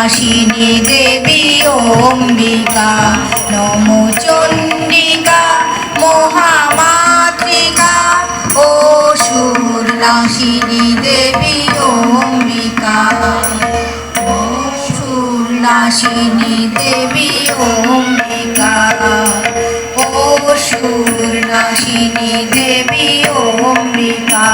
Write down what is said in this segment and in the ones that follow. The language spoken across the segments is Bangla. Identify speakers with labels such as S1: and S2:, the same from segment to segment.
S1: সুরনাশিনী দেবী অম্বিকা নমচণ্ডিকা মহামাতৃকা। ও সুর সুরনাশিনী দেবী অম্বিকা। ও সুর সুরনাশিনী দেবী অম্বিকা। ও সুর সুরনাশিনী দেবী অম্বিকা।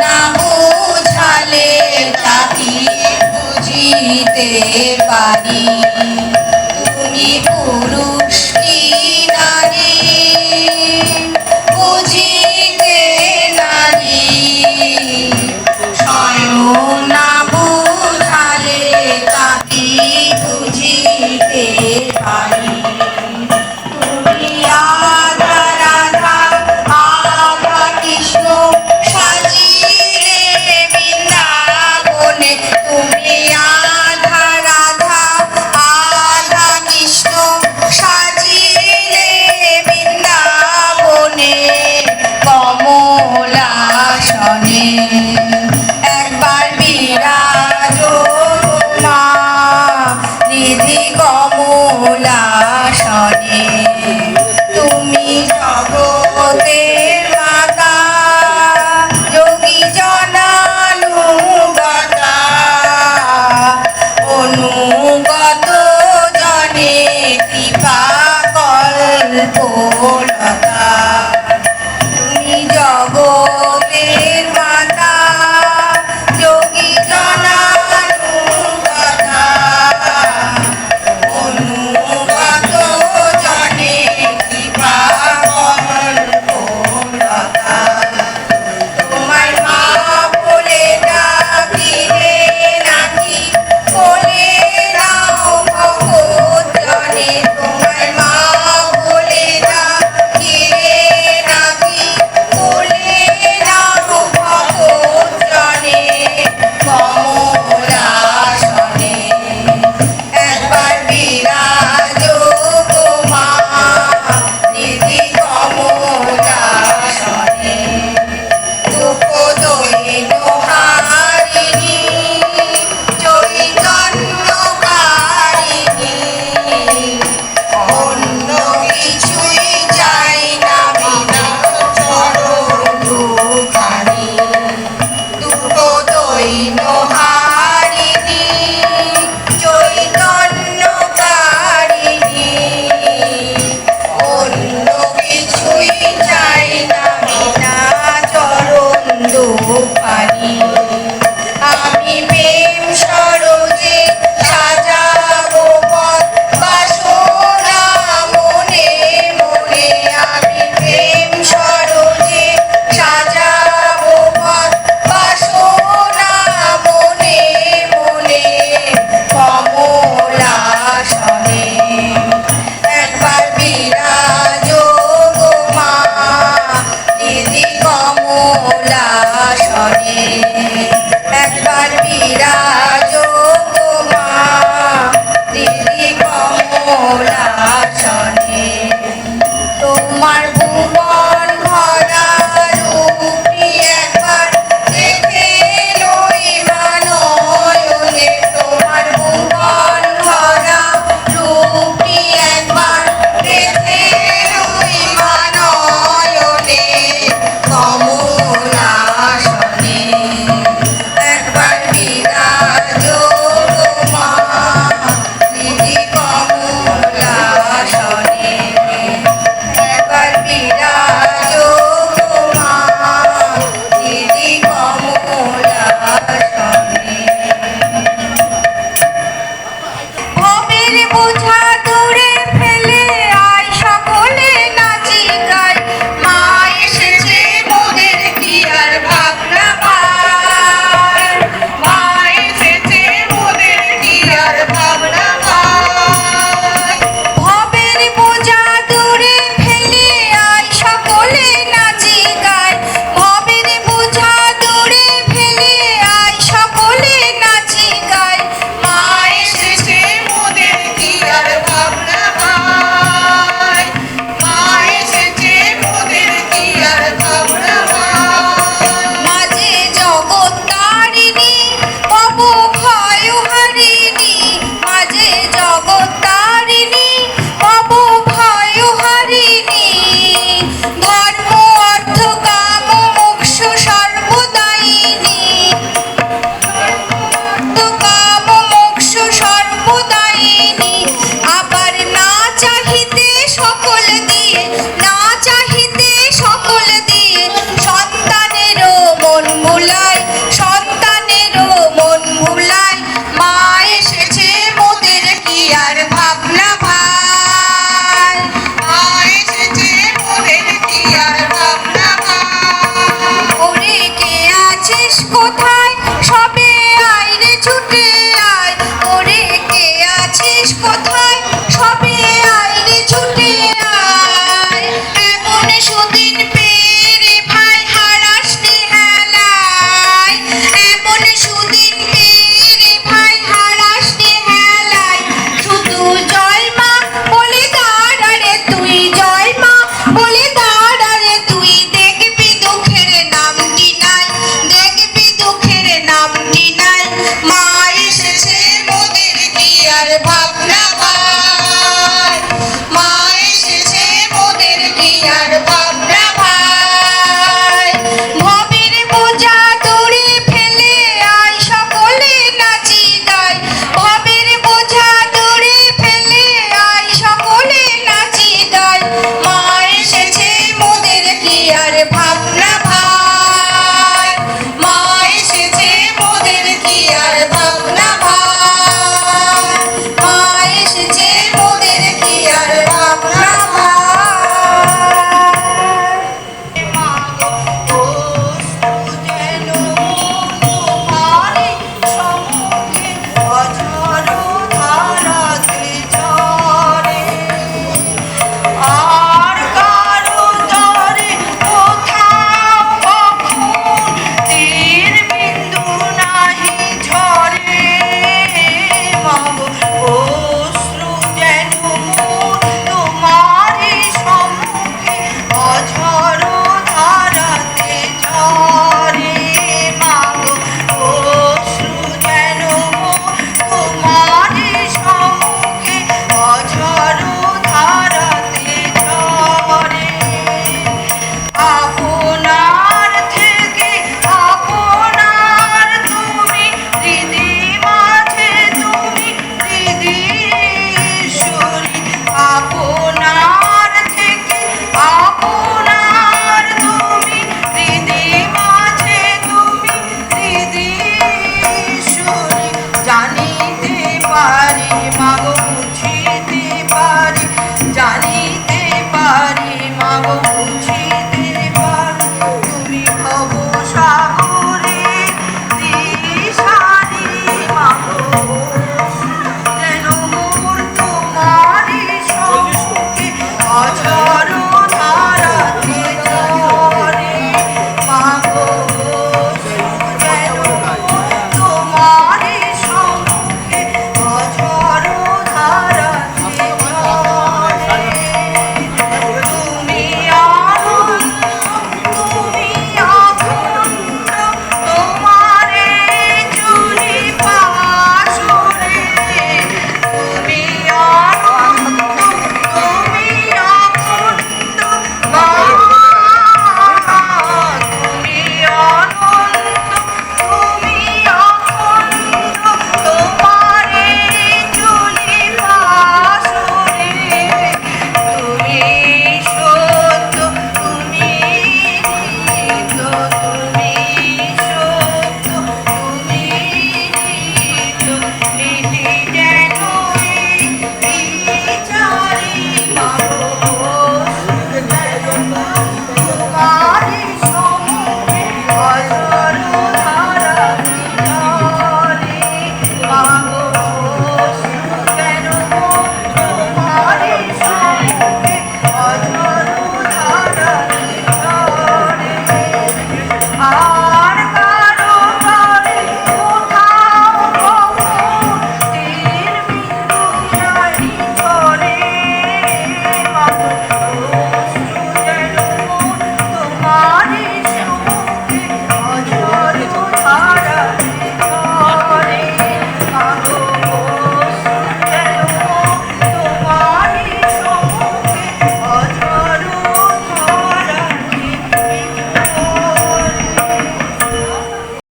S1: না বুঝালে তাকে বুঝিতে পারি। তুমি পুরুষ আছিস কোথায়? সবে আইরে ছুটে